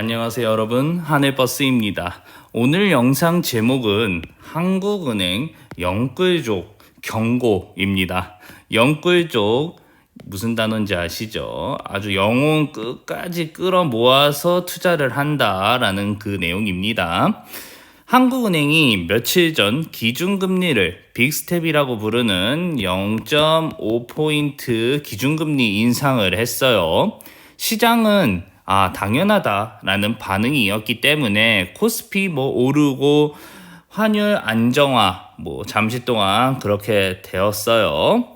안녕하세요 여러분 하늘버스입니다. 오늘 영상 제목은 한국은행 영끌족 경고입니다. 영끌족 무슨 단어인지 아시죠? 아주 영혼 끝까지 끌어 모아서 투자를 한다라는 그 내용입니다. 한국은행이 며칠 전 기준금리를 빅스텝이라고 부르는 0.5포인트 기준금리 인상을 했어요. 시장은 아, 당연하다라는 반응이었기 때문에 코스피 뭐 오르고 환율 안정화 뭐 잠시 동안 그렇게 되었어요.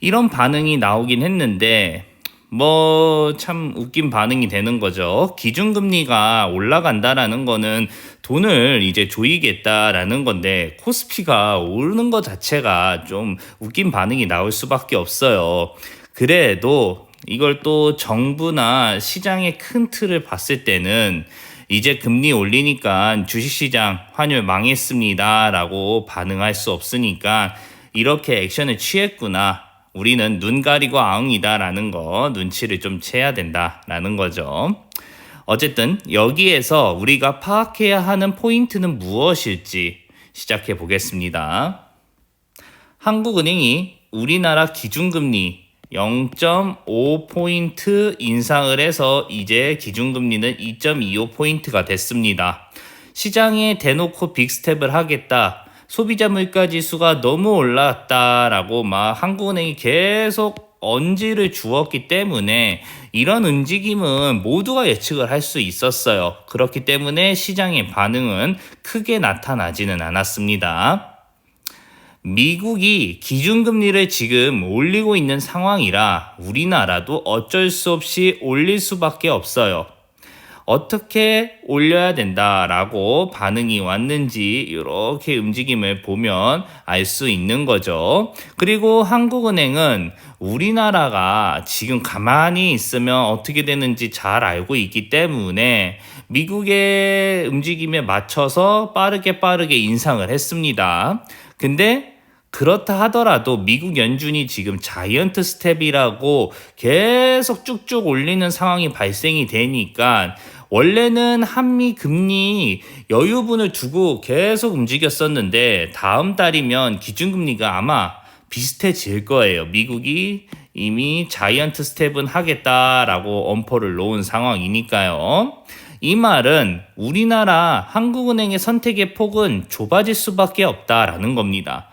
이런 반응이 나오긴 했는데 뭐 참 웃긴 반응이 되는 거죠. 기준금리가 올라간다라는 거는 돈을 이제 조이겠다라는 건데 코스피가 오르는 것 자체가 좀 웃긴 반응이 나올 수밖에 없어요. 그래도 이걸 또 정부나 시장의 큰 틀을 봤을 때는 이제 금리 올리니까 주식시장 환율 망했습니다 라고 반응할 수 없으니까 이렇게 액션을 취했구나. 우리는 눈 가리고 아웅이다 라는 거 눈치를 좀 채야 된다 라는 거죠. 어쨌든 여기에서 우리가 파악해야 하는 포인트는 무엇일지 시작해 보겠습니다. 한국은행이 우리나라 기준금리 0.5포인트 인상을 해서 이제 기준금리는 2.25포인트가 됐습니다. 시장에 대놓고 빅스텝을 하겠다. 소비자 물가 지수가 너무 올랐다라고 막 한국은행이 계속 언지를 주었기 때문에 이런 움직임은 모두가 예측을 할 수 있었어요. 그렇기 때문에 시장의 반응은 크게 나타나지는 않았습니다. 미국이 기준금리를 지금 올리고 있는 상황이라 우리나라도 어쩔 수 없이 올릴 수밖에 없어요. 어떻게 올려야 된다라고 반응이 왔는지 이렇게 움직임을 보면 알 수 있는 거죠. 그리고 한국은행은 우리나라가 지금 가만히 있으면 어떻게 되는지 잘 알고 있기 때문에 미국의 움직임에 맞춰서 빠르게 빠르게 인상을 했습니다. 근데 그렇다 하더라도 미국 연준이 지금 자이언트 스텝이라고 계속 쭉쭉 올리는 상황이 발생이 되니까 원래는 한미 금리 여유분을 두고 계속 움직였었는데 다음 달이면 기준금리가 아마 비슷해질 거예요. 미국이 이미 자이언트 스텝은 하겠다라고 엄포를 놓은 상황이니까요. 이 말은 우리나라 한국은행의 선택의 폭은 좁아질 수밖에 없다라는 겁니다.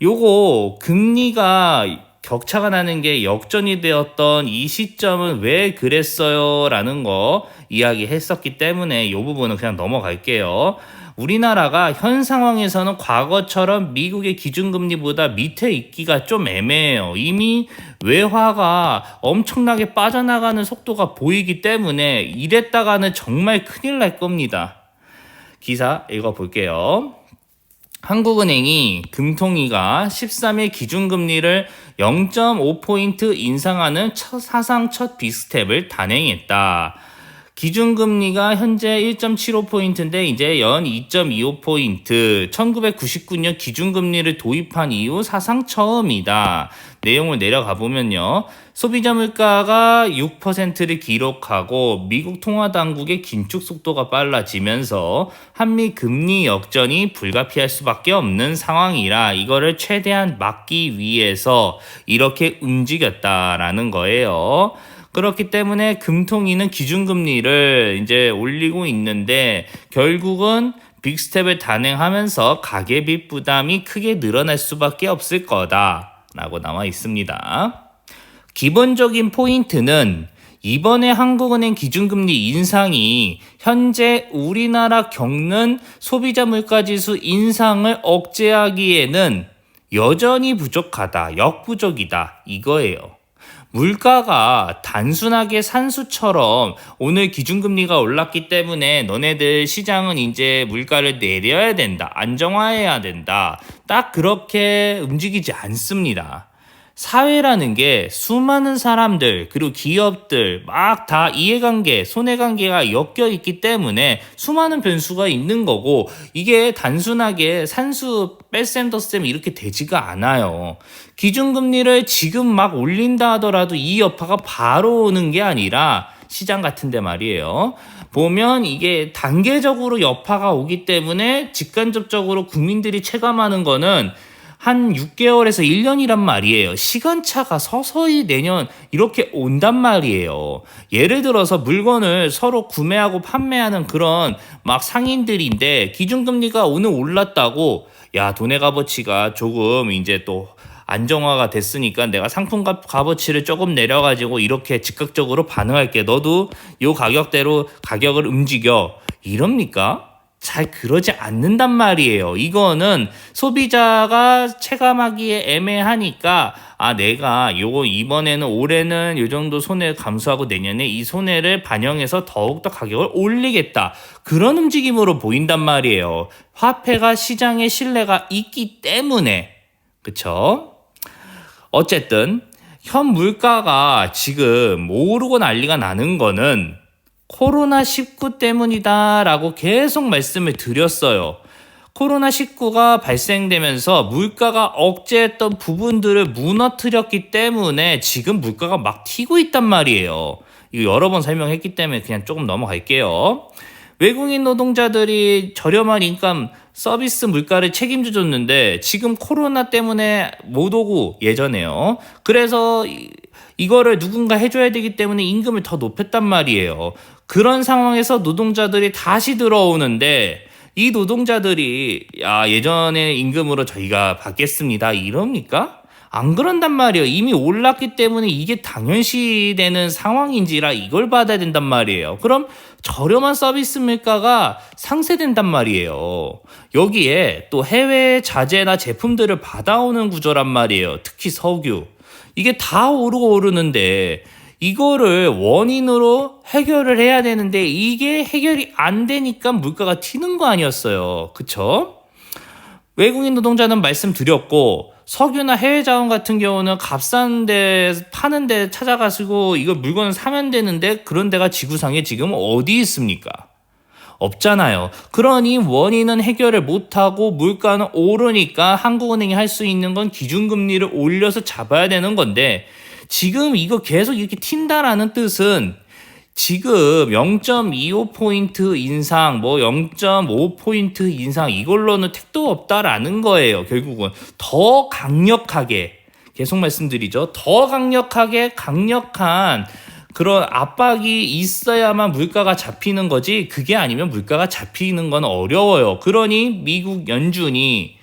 요거 금리가 격차가 나는 게 역전이 되었던 이 시점은 왜 그랬어요? 라는 거 이야기했었기 때문에 이 부분은 그냥 넘어갈게요. 우리나라가 현 상황에서는 과거처럼 미국의 기준금리보다 밑에 있기가 좀 애매해요. 이미 외화가 엄청나게 빠져나가는 속도가 보이기 때문에 이랬다가는 정말 큰일 날 겁니다. 기사 읽어볼게요. 한국은행이 금통위가 13일 기준금리를 0.5포인트 인상하는 첫 사상 첫 빅스텝을 단행했다. 기준금리가 현재 1.75포인트인데 이제 연 2.25포인트 1999년 기준금리를 도입한 이후 사상 처음이다. 내용을 내려가 보면요. 소비자 물가가 6%를 기록하고 미국 통화 당국의 긴축 속도가 빨라지면서 한미 금리 역전이 불가피할 수밖에 없는 상황이라 이거를 최대한 막기 위해서 이렇게 움직였다라는 거예요. 그렇기 때문에 금통위는 기준금리를 이제 올리고 있는데 결국은 빅스텝을 단행하면서 가계비 부담이 크게 늘어날 수밖에 없을 거다라고 나와 있습니다. 기본적인 포인트는 이번에 한국은행 기준금리 인상이 현재 우리나라 겪는 소비자 물가지수 인상을 억제하기에는 여전히 부족하다, 역부족이다, 이거예요. 물가가 단순하게 산수처럼 오늘 기준금리가 올랐기 때문에 너네들 시장은 이제 물가를 내려야 된다. 안정화해야 된다. 딱 그렇게 움직이지 않습니다. 사회라는 게 수많은 사람들 그리고 기업들 막 다 이해관계 손해관계가 엮여 있기 때문에 수많은 변수가 있는 거고 이게 단순하게 산수 뺄셈 덧셈 이렇게 되지가 않아요 기준금리를 지금 막 올린다 하더라도 이 여파가 바로 오는 게 아니라 시장 같은데 말이에요. 보면 이게 단계적으로 여파가 오기 때문에 직간접적으로 국민들이 체감하는 거는 한 6개월에서 1년이란 말이에요. 시간차가 서서히 내년 이렇게 온단 말이에요. 예를 들어서 물건을 서로 구매하고 판매하는 그런 막 상인들인데 기준금리가 오늘 올랐다고 야, 돈의 값어치가 조금 이제 또 안정화가 됐으니까 내가 상품 값 값어치를 조금 내려가지고 이렇게 즉각적으로 반응할게. 너도 요 가격대로 가격을 움직여. 이럽니까? 잘 그러지 않는단 말이에요. 이거는 소비자가 체감하기에 애매하니까 아 내가 요거 이번에는 올해는 요 정도 손해를 감수하고 내년에 이 손해를 반영해서 더욱더 가격을 올리겠다. 그런 움직임으로 보인단 말이에요. 화폐가 시장에 신뢰가 있기 때문에 그쵸? 어쨌든 현 물가가 지금 오르고 난리가 나는 거는 코로나19 때문이다 라고 계속 말씀을 드렸어요. 코로나19가 발생되면서 물가가 억제했던 부분들을 무너뜨렸기 때문에 지금 물가가 막 튀고 있단 말이에요. 이거 여러 번 설명했기 때문에 그냥 조금 넘어갈게요. 외국인 노동자들이 저렴한 인감 서비스 물가를 책임져 줬는데 지금 코로나 때문에 못 오고 예전에요. 그래서 이, 이거를 누군가 해줘야 되기 때문에 임금을 더 높였단 말이에요. 그런 상황에서 노동자들이 다시 들어오는데 이 노동자들이 야 예전에 임금으로 저희가 받겠습니다 이럽니까? 안 그런단 말이에요. 이미 올랐기 때문에 이게 당연시 되는 상황인지라 이걸 받아야 된단 말이에요. 그럼 저렴한 서비스 물가가 상쇄된단 말이에요. 여기에 또 해외 자재나 제품들을 받아오는 구조란 말이에요. 특히 석유. 이게 다 오르고 오르는데 이거를 원인으로 해결을 해야 되는데 이게 해결이 안 되니까 물가가 튀는 거 아니었어요. 그쵸? 외국인 노동자는 말씀드렸고 석유나 해외 자원 같은 경우는 값싼 데 파는 데 찾아가시고 이걸 물건을 사면 되는데 그런 데가 지구상에 지금 어디 있습니까? 없잖아요. 그러니 원인은 해결을 못하고 물가는 오르니까 한국은행이 할 수 있는 건 기준금리를 올려서 잡아야 되는 건데 지금 이거 계속 이렇게 튄다라는 뜻은 지금 0.25포인트 인상, 뭐 0.5포인트 인상, 이걸로는 택도 없다라는 거예요. 결국은 더 강력하게, 계속 말씀드리죠. 더 강력하게, 강력한 그런 압박이 있어야만 물가가 잡히는 거지, 그게 아니면 물가가 잡히는 건 어려워요. 그러니 미국 연준이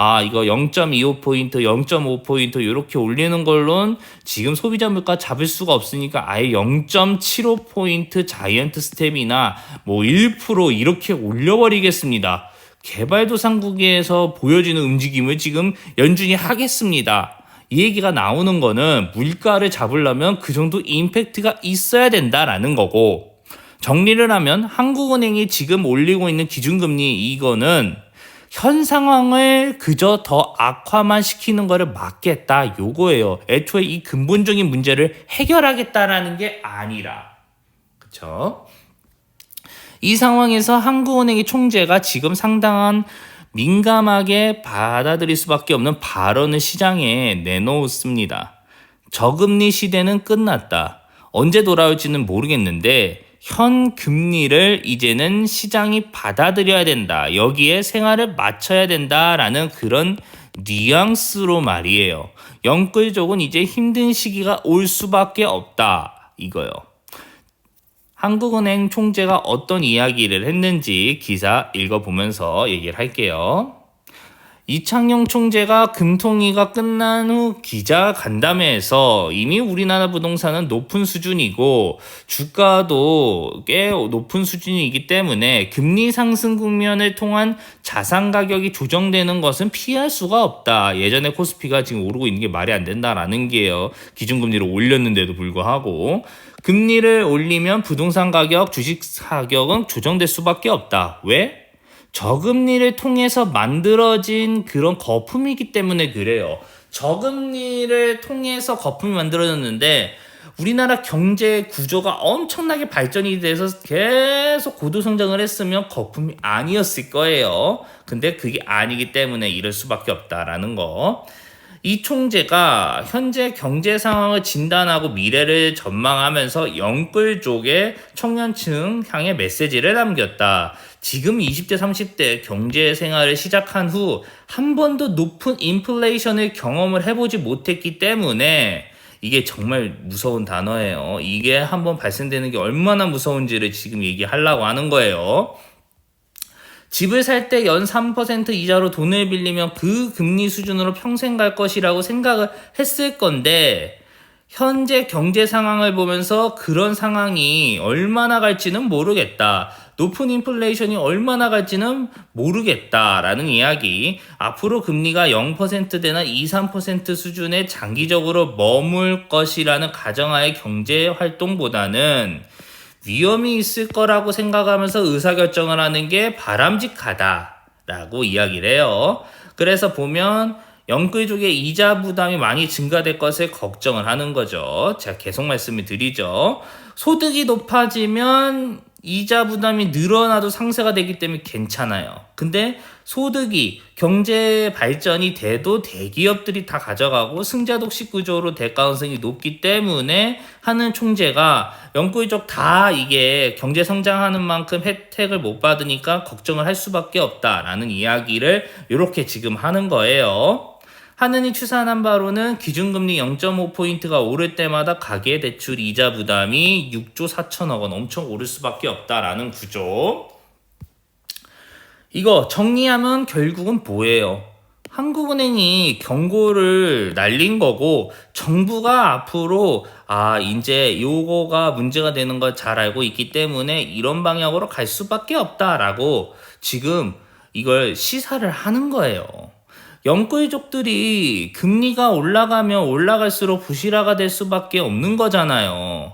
아, 이거 0.25포인트, 0.5포인트 이렇게 올리는 걸로는 지금 소비자 물가 잡을 수가 없으니까 아예 0.75포인트 자이언트 스텝이나 뭐 1% 이렇게 올려버리겠습니다. 개발도상국에서 보여지는 움직임을 지금 연준이 하겠습니다. 이 얘기가 나오는 거는 물가를 잡으려면 그 정도 임팩트가 있어야 된다라는 거고 정리를 하면 한국은행이 지금 올리고 있는 기준금리 이거는 현 상황을 그저 더 악화만 시키는 것을 막겠다 요거예요. 애초에 이 근본적인 문제를 해결하겠다라는 게 아니라 그쵸? 이 상황에서 한국은행의 총재가 지금 상당한 민감하게 받아들일 수밖에 없는 발언을 시장에 내놓습니다. 저금리 시대는 끝났다. 언제 돌아올지는 모르겠는데 현 금리를 이제는 시장이 받아들여야 된다. 여기에 생활을 맞춰야 된다라는 그런 뉘앙스로 말이에요. 영끌족은 이제 힘든 시기가 올 수밖에 없다. 이거요. 한국은행 총재가 어떤 이야기를 했는지 기사 읽어보면서 얘기를 할게요. 이창용 총재가 금통위가 끝난 후 기자 간담회에서 이미 우리나라 부동산은 높은 수준이고 주가도 꽤 높은 수준이기 때문에 금리 상승 국면을 통한 자산 가격이 조정되는 것은 피할 수가 없다. 예전에 코스피가 지금 오르고 있는 게 말이 안 된다라는 게요. 기준금리를 올렸는데도 불구하고 금리를 올리면 부동산 가격, 주식 가격은 조정될 수밖에 없다. 왜? 저금리를 통해서 만들어진 그런 거품이기 때문에 그래요. 저금리를 통해서 거품이 만들어졌는데 우리나라 경제 구조가 엄청나게 발전이 돼서 계속 고도 성장을 했으면 거품이 아니었을 거예요. 근데 그게 아니기 때문에 이럴 수밖에 없다라는 거. 이 총재가 현재 경제 상황을 진단하고 미래를 전망하면서 영끌 쪽에 청년층 향해 메시지를 남겼다. 지금 20대, 30대 경제 생활을 시작한 후 한 번도 높은 인플레이션을 경험을 해보지 못했기 때문에 이게 정말 무서운 단어예요. 이게 한번 발생되는 게 얼마나 무서운지를 지금 얘기하려고 하는 거예요. 집을 살 때 연 3% 이자로 돈을 빌리면 그 금리 수준으로 평생 갈 것이라고 생각을 했을 건데, 현재 경제 상황을 보면서 그런 상황이 얼마나 갈지는 모르겠다. 높은 인플레이션이 얼마나 갈지는 모르겠다라는 이야기. 앞으로 금리가 0%대나 2, 3% 수준에 장기적으로 머물 것이라는 가정하의 경제 활동보다는 위험이 있을 거라고 생각하면서 의사결정을 하는 게 바람직하다라고 이야기를 해요. 그래서 보면 영끌족의 이자 부담이 많이 증가될 것을 걱정을 하는 거죠. 제가 계속 말씀을 드리죠. 소득이 높아지면 이자 부담이 늘어나도 상세가 되기 때문에 괜찮아요. 근데 소득이 경제 발전이 돼도 대기업들이 다 가져가고 승자 독식 구조로 될 가능성이 높기 때문에 하는 총재가 영구이적 다 이게 경제 성장하는 만큼 혜택을 못 받으니까 걱정을 할 수밖에 없다라는 이야기를 이렇게 지금 하는 거예요. 하느니 추산한 바로는 기준금리 0.5포인트가 오를 때마다 가계대출 이자 부담이 6조 4천억 원 엄청 오를 수밖에 없다라는 구조. 이거 정리하면 결국은 뭐예요? 한국은행이 경고를 날린 거고 정부가 앞으로 아 이제 요거가 문제가 되는 걸 잘 알고 있기 때문에 이런 방향으로 갈 수밖에 없다라고 지금 이걸 시사를 하는 거예요. 영끌족들이 금리가 올라가면 올라갈수록 부실화가 될 수밖에 없는 거잖아요.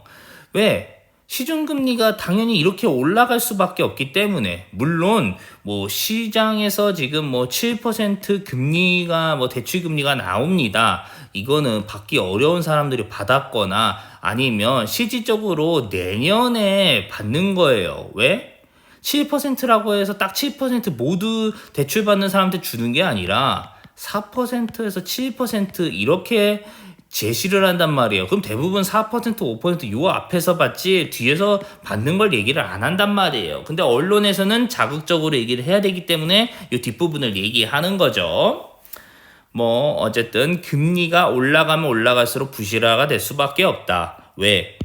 왜? 시중금리가 당연히 이렇게 올라갈 수밖에 없기 때문에 물론 뭐 시장에서 지금 뭐 7% 금리가 뭐 대출 금리가 나옵니다. 이거는 받기 어려운 사람들이 받았거나 아니면 실질적으로 내년에 받는 거예요. 왜? 7%라고 해서 딱 7% 모두 대출 받는 사람한테 주는 게 아니라 4%에서 7% 이렇게 제시를 한단 말이에요. 그럼 대부분 4% 5%요 앞에서 받지 뒤에서 받는 걸 얘기를 안 한단 말이에요. 근데 언론에서는 자극적으로 얘기를 해야 되기 때문에 이 뒷부분을 얘기하는 거죠. 뭐 어쨌든 금리가 올라가면 올라갈수록 부실화가 될 수밖에 없다. 왜?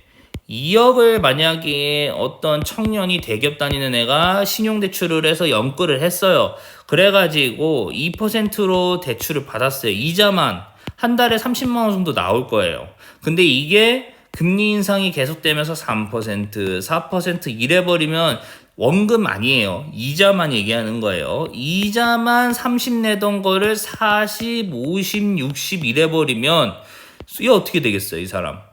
2억을 만약에 어떤 청년이 대기업 다니는 애가 신용대출을 해서 연끌을 했어요. 그래가지고 2%로 대출을 받았어요. 이자만 한 달에 30만 원 정도 나올 거예요. 근데 이게 금리 인상이 계속되면서 3%, 4% 이래버리면 원금 아니에요. 이자만 얘기하는 거예요. 이자만 30 내던 거를 40, 50, 60 이래버리면 이게 어떻게 되겠어요, 이 사람?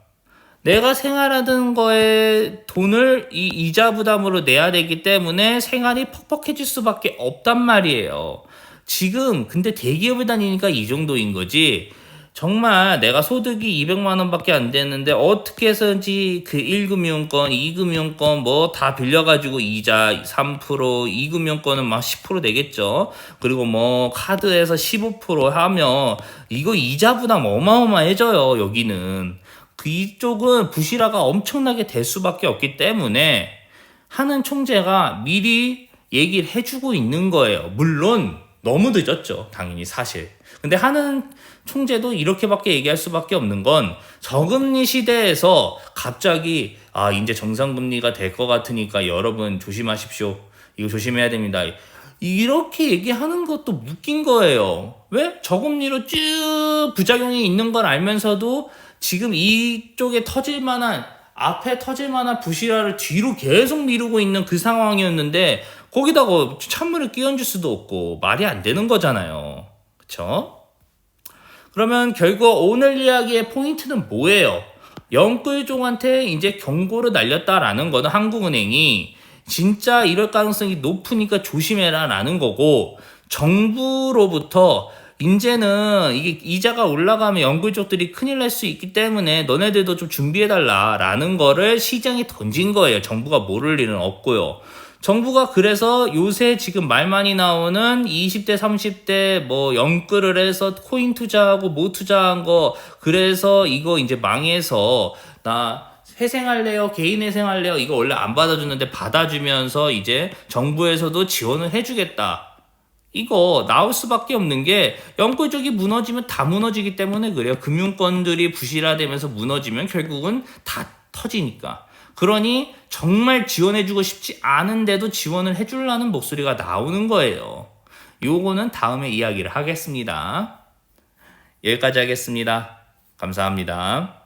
내가 생활하던 거에 돈을 이 이자 부담으로 내야 되기 때문에 생활이 퍽퍽해질 수밖에 없단 말이에요. 지금 근데 대기업을 다니니까 이 정도인 거지. 정말 내가 소득이 200만 원밖에 안 되는데 어떻게 해서인지 그 1금융권, 2금융권 뭐 다 빌려가지고 이자 3%, 2금융권은 막 10% 되겠죠. 그리고 뭐 카드에서 15% 하면 이거 이자 부담 어마어마해져요, 여기는. 그쪽은 부실화가 엄청나게 될 수밖에 없기 때문에 하는 총재가 미리 얘기를 해주고 있는 거예요. 물론 너무 늦었죠. 당연히 사실. 근데 하는 총재도 이렇게밖에 얘기할 수밖에 없는 건 저금리 시대에서 갑자기 아 이제 정상금리가 될 것 같으니까 여러분 조심하십시오. 이거 조심해야 됩니다. 이렇게 얘기하는 것도 웃긴 거예요. 왜? 저금리로 쭉 부작용이 있는 걸 알면서도 지금 이쪽에 터질 만한 앞에 터질 만한 부실화를 뒤로 계속 미루고 있는 그 상황이었는데 거기다가 찬물을 끼얹을 수도 없고 말이 안 되는 거잖아요. 그쵸? 그러면 결국 오늘 이야기의 포인트는 뭐예요? 영끌종한테 이제 경고를 날렸다라는 거는 한국은행이 진짜 이럴 가능성이 높으니까 조심해라 라는 거고 정부로부터 이제는 이게 이자가 올라가면 연구 쪽들이 큰일 날 수 있기 때문에 너네들도 좀 준비해달라 라는 거를 시장에 던진 거예요. 정부가 모를 일은 없고요. 정부가 그래서 요새 지금 말 많이 나오는 20대, 30대 뭐 연끌을 해서 코인 투자하고 뭐 투자한 거 그래서 이거 이제 망해서 나 회생할래요? 개인 회생할래요? 이거 원래 안 받아주는데 받아주면서 이제 정부에서도 지원을 해주겠다. 이거 나올 수밖에 없는 게 연끌 쪽이 무너지면 다 무너지기 때문에 그래요. 금융권들이 부실화되면서 무너지면 결국은 다 터지니까. 그러니 정말 지원해주고 싶지 않은데도 지원을 해주려는 목소리가 나오는 거예요. 요거는 다음에 이야기를 하겠습니다. 여기까지 하겠습니다. 감사합니다.